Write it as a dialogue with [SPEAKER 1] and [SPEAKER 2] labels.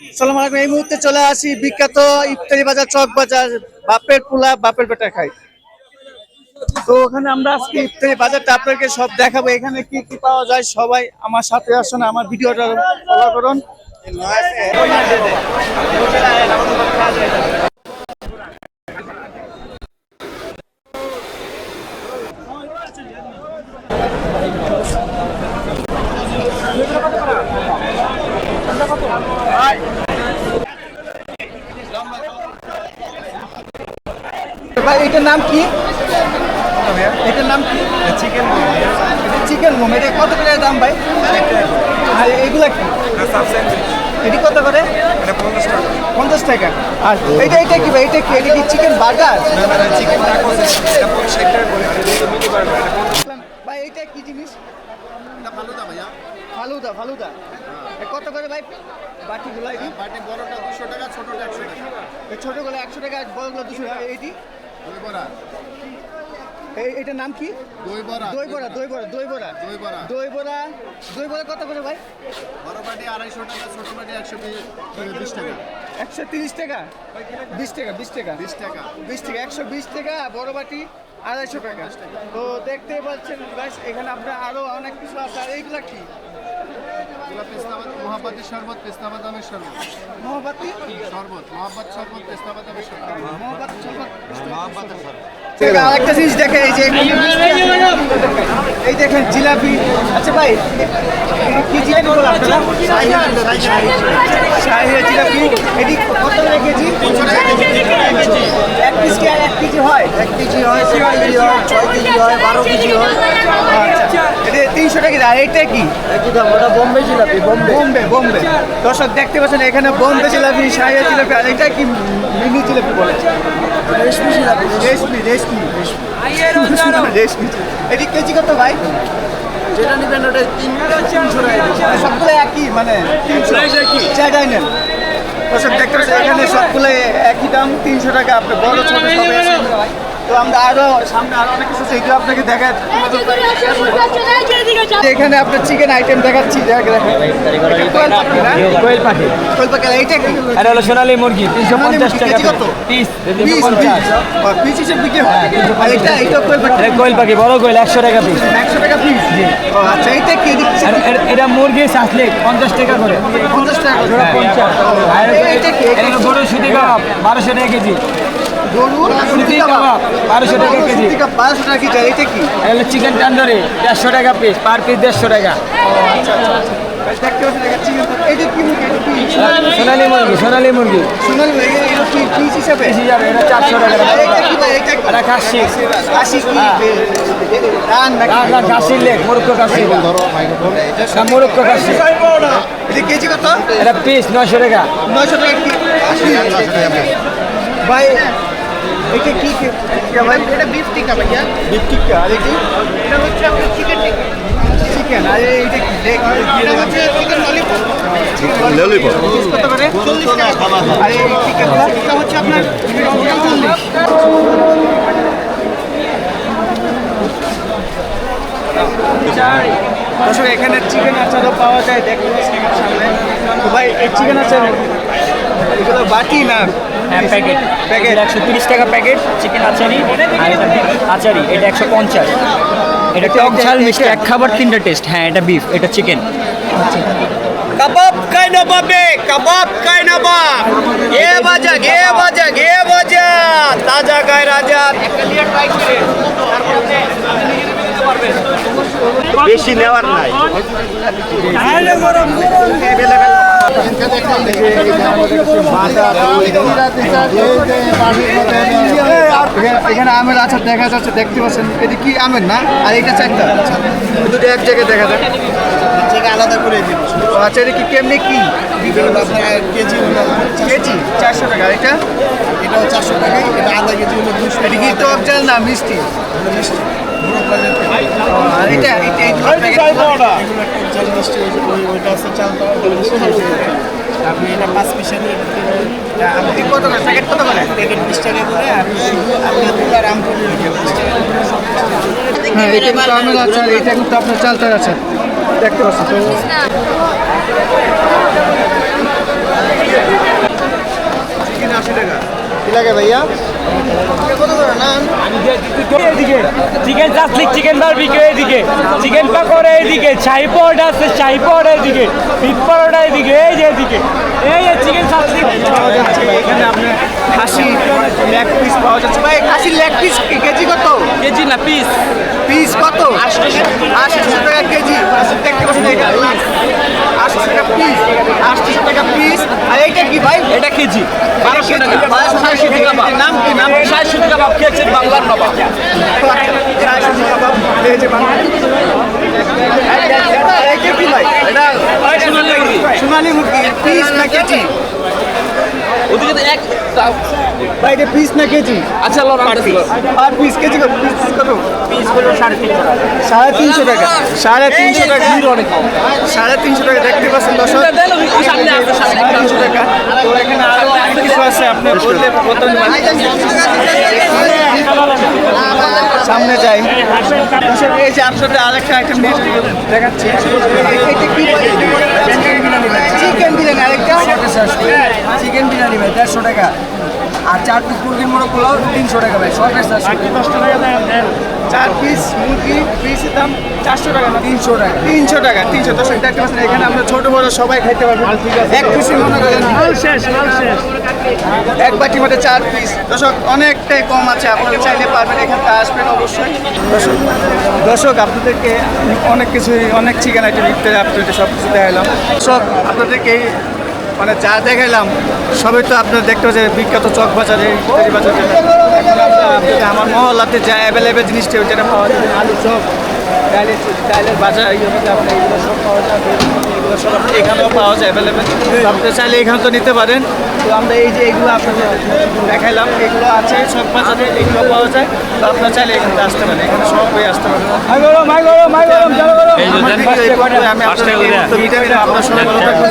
[SPEAKER 1] সালাম আলাইকুম। এই মুহূর্তে চলে আসি বিখ্যাত ইফতারি বাজার, চক বাজার, বাপের পোলা, বাপের বেটা খাই। তো ওখানে আমরা আজকে ইফতারি বাজারটা আপনাদেরকে সব দেখাবো। এখানে কি কি পাওয়া যায় সবাই আমার সাথে আসুন, আমার ভিডিওটা ফলো করুন। ভাই এটার নাম কি? এটার নাম কি? চিকেন চিকেন মোম। এটা কত করে দাম ভাই? আর এগুলা কি? এটি কত করে? পঞ্চাশ টাকা। আর এটা এটা কি ভাই? এটা কি? এটা কি চিকেন বার্গার? ভাই এটা কি জিনিস? ফালুদা ফালুদা। এ কত করে ভাই? বাটিগুলো এটি
[SPEAKER 2] বাটি বড়টা দুশো টাকা ছোটটা একশো টাকা।
[SPEAKER 1] এই ছোটগুলো একশো টাকা বড়গুলো দুশো টাকা। এইটি
[SPEAKER 2] দই বড়া।
[SPEAKER 1] এই এটার নাম কি?
[SPEAKER 2] দই বড়া।
[SPEAKER 1] দই বড়া দই বড়া দই বড়া।
[SPEAKER 2] দই বড়া।
[SPEAKER 1] দই বড়া দই বড়া কত করে ভাই?
[SPEAKER 2] বড় বাটি আড়াইশো টাকা ছোট বাটি একশো বিশ টাকা।
[SPEAKER 1] একশো তিরিশ টাকা? বিশ টাকা বিশ টাকা?
[SPEAKER 2] বিশ টাকা।
[SPEAKER 1] বিশ টাকা একশো বিশ টাকা বড় বাটি আড়াইশো টাকা। তো দেখতেই পাচ্ছেন এখানে আপনার আরও অনেক কিছু আছে। আর এইগুলা কি?
[SPEAKER 2] এগুলো শরবত পেস্তাবাদ আমের শরবত শরবত মহাবাত শরবত পেস্তাবাদ আমের শরবত শরবত
[SPEAKER 1] আরেকটা জিনিস দেখে এই যে এই দেখেন জিলাপি আচ্ছা ভাই এটা কত করে কেজি এক পিস কি আর এক কেজি হয়
[SPEAKER 3] এক কেজি হয় চার কেজি হয় ছয় কেজি হয় বারো কেজি হয়
[SPEAKER 1] আচ্ছা এটা তিনশো টাকা আর এটা কি
[SPEAKER 3] ওটা বোম্বে জিলাপি বোম্বে
[SPEAKER 1] বোম্বে বোম্বে দর্শক দেখতে পাচ্ছেন এখানে বোম্বে জিলাপি শাহিয়া জিলাপি আর এটা কি মিনি জিলাপি বলে
[SPEAKER 3] রেশমি জিলাপি
[SPEAKER 1] রেশমি রেশমি রেশমি এটি কেজি কত ভাই
[SPEAKER 3] যেটা নেবেন ওটা তিন তিনশো টাকা
[SPEAKER 1] মানে সবগুলো একই মানে তিনশো। নেন দেখতে পাচ্ছি এখানে সবগুলো একই দাম তিনশো টাকা আপনি বড় ছোট সবাই তো আমরা আরও সামনে আরও অনেক কিছু আছে আপনাকে দেখা এখানে আপনার চিকেন আইটেম দেখাচ্ছি কোয়েল পাখি
[SPEAKER 4] কোয়েল পাখি।
[SPEAKER 1] এইটা
[SPEAKER 4] এটা হলো সোনালী মুরগি তিনশো পঞ্চাশ টাকা পিস
[SPEAKER 1] পিস
[SPEAKER 4] তিনশো পঞ্চাশ।
[SPEAKER 1] পিস হিসেবে বিক্রি হয়। এটা এটা কোয়েল পাখি।
[SPEAKER 4] কোয়েল পাখি বড় কোয়েল একশো টাকা পিস
[SPEAKER 1] একশো টাকা পিস আচ্ছা এইটা কি
[SPEAKER 4] এটা মুরগি শাসলিক পঞ্চাশ টাকা করে।
[SPEAKER 1] পঞ্চাশ টাকা
[SPEAKER 4] পঞ্চাশ আর এটা-
[SPEAKER 1] কি?
[SPEAKER 4] এটা হলো সুতি কাবাব বারোশো টাকা কেজি।
[SPEAKER 1] গরু
[SPEAKER 4] বারোশো টাকা কেজি।
[SPEAKER 1] বারোশো টাকা কেজি এটা কি?
[SPEAKER 4] হলো চিকেন টান্দুরি দেড়শো টাকা পিস পার পিস দেড়শো টাকা। সোনালী মুরগি সোনালি মুরগি। চারশো টাকা খাসি। খাসির লেগ মুরুক্কো খাসি। না খাসি।
[SPEAKER 1] কেজি কত?
[SPEAKER 4] এটা পিস নয়শো টাকা।
[SPEAKER 1] নয়শো টাকা ভাই এটা কি কি? কি ভাই এটা বিফ টিকা ভাইয়া। বিফ টিকা আর এটি এটা হচ্ছে আপনার চিকেন টিকা চিকেন আর এইটা কি? লেগ এটা হচ্ছে চিকেন ললিপপ
[SPEAKER 5] ললিপপ
[SPEAKER 1] কত করে চল্লিশ টাকা। আর এই টিকাগুলো এটা হচ্ছে আপনার চল্লিশ। দর্শক এখানে চিকেন আচারও পাওয়া যায় পাচ্ছেন সামনে। তো ভাই এই চিকেন আচার এগুলো বাটি না?
[SPEAKER 4] হ্যাঁ প্যাকেট প্যাকেট একশো তিরিশ টাকা প্যাকেট চিকেন আচারি আর এটা আচারি এটা একশো পঞ্চাশ। এটা টক ঝাল মিষ্টি এক খাবার তিনটা টেস্ট হ্যাঁ এটা বিফ এটা চিকেন
[SPEAKER 6] কাবাব খাই না পাবে কাবাব খাই না বা গে বাজা গে বাজা গে বাজা তাজা গায় রাজা।
[SPEAKER 5] বেশি নেওয়ার নাই।
[SPEAKER 1] এখানে- আমের আচার দেখা যাচ্ছে, দেখতে পাচ্ছেন। এটি কি আমের না? আর এটা চারটা। দুটো এক জায়গায় দেখা যায়।
[SPEAKER 2] আলাদা করে
[SPEAKER 1] আচ্ছা এটা কি কেমনি কি?
[SPEAKER 2] কেজি?
[SPEAKER 1] কেজি চারশো টাকা। এটা?
[SPEAKER 2] এটাও চারশো টাকা এটা আধা কেজি হলো দুশো
[SPEAKER 1] এটা মিষ্টি
[SPEAKER 2] মিষ্টি?
[SPEAKER 1] এটা
[SPEAKER 2] আপনি এটা পাঁচ পয়সা
[SPEAKER 1] নিয়ে আপনি কত করে প্যাকেট কত করে
[SPEAKER 2] প্যাকেট বিশ টাকা করে আর শুধু আপনি দুলার আম
[SPEAKER 1] হ্যাঁ ভাইয়া
[SPEAKER 3] কত করে
[SPEAKER 4] না চিকেন চাসলিক চিকেন বারবিকিউ এদিকে। চিকেন পাকোড়া এদিকে শাহি পরোটা আছে শাহি পরোটা এদিকে বিফ পরোটা এদিকে এই যে এদিকে। এই যে চিকেন চাসলিক
[SPEAKER 1] এখানে আপনার খাসি লেগ পিস পাওয়া যাচ্ছে। ভাই খাসি লেগ পিস কেজি কত?
[SPEAKER 4] কেজি না পিস
[SPEAKER 1] পিস কত? আটশো টাকা কেজি। দেখতে পাচ্ছেন এটা আটশো টাকা পিস আটশো টাকা পিস আর এইটা কি ভাই?
[SPEAKER 4] এটা কেজি।
[SPEAKER 1] বারোশো টাকা। নাম কি? নাম
[SPEAKER 4] ভাব খেয়েছেন বাংলার নবাব। সোনালি মুরগি
[SPEAKER 1] পিস না কেজি?
[SPEAKER 4] ওদিকে তো এক
[SPEAKER 1] ভাই পিস না কেজি?
[SPEAKER 4] আচ্ছা
[SPEAKER 1] আর পিস কেজি পিস পিস কত
[SPEAKER 4] পিস হলো সাড়ে তিনশো টাকা।
[SPEAKER 1] সাড়ে তিনশো টাকা। সাড়ে তিনশো টাকা। সাড়ে তিনশো টাকা দেখতে পাচ্ছেন
[SPEAKER 4] সামনে আছে সামনে
[SPEAKER 1] তিনশো টাকা। তো এখানে আরও অনেক আছে আপনি বললে প্রথম সামনে যাই। এই যে আপনাদের আরেকটা আইটেম দেখাচ্ছি। চিকেন বিরিয়ানি আরেকটা?
[SPEAKER 3] চিকেন বিরিয়ানি ভাই দেড়শো টাকা। আর চার পিস মুরগির মোড়ো পোলাও তিনশো টাকা ভাই সব চারশো।
[SPEAKER 1] চার পিস মুরগি পিসের দাম চারশো টাকা না?
[SPEAKER 3] তিনশো টাকা।
[SPEAKER 1] তিনশো টাকা তিনশো। দর্শক দেখতে পাচ্ছেন এখানে আমরা ছোট বড় সবাই খাইতে পারব। এক পিসি মনে করেন এক বাটির মধ্যে চার পিস দর্শক অনেকটাই কম আছে আপনারা চাইলে পারবেন এখানে আসবেন অবশ্যই। দর্শক দর্শক আপনাদেরকে অনেক কিছুই অনেক চিকেন আইটেম ইত্যাদি আপনাদের সব কিছু দেখালাম দর্শক আপনাদেরকে মানে যা দেখাইলাম, সবই তো আপনার দেখতে পাচ্ছেন, বিখ্যাত চক বাজারে ইত্যাদি বাজার আমরা মহল্লাতে যা অ্যাভেলেবেল জিনিসটা যেটা পাওয়া যায় আলু চপ ডাইলের ডালের বাজার, এই মধ্যে আপনার এগুলো সব পাওয়া এগুলো সব এখানেও পাওয়া যায় অ্যাভেলেবেল আপনি চাইলে এখানে তো নিতে পারেন। তো আমরা এই যে এগুলো আপনাদের দেখাইলাম এগুলো আছে সব বাজারে এগুলো পাওয়া যায়। তো আপনার চাইলে এখানে আসতে পারেন। এখানে সব হয়ে আসতে পারেন। আমি। আপনার সবাই ভালো থাকবেন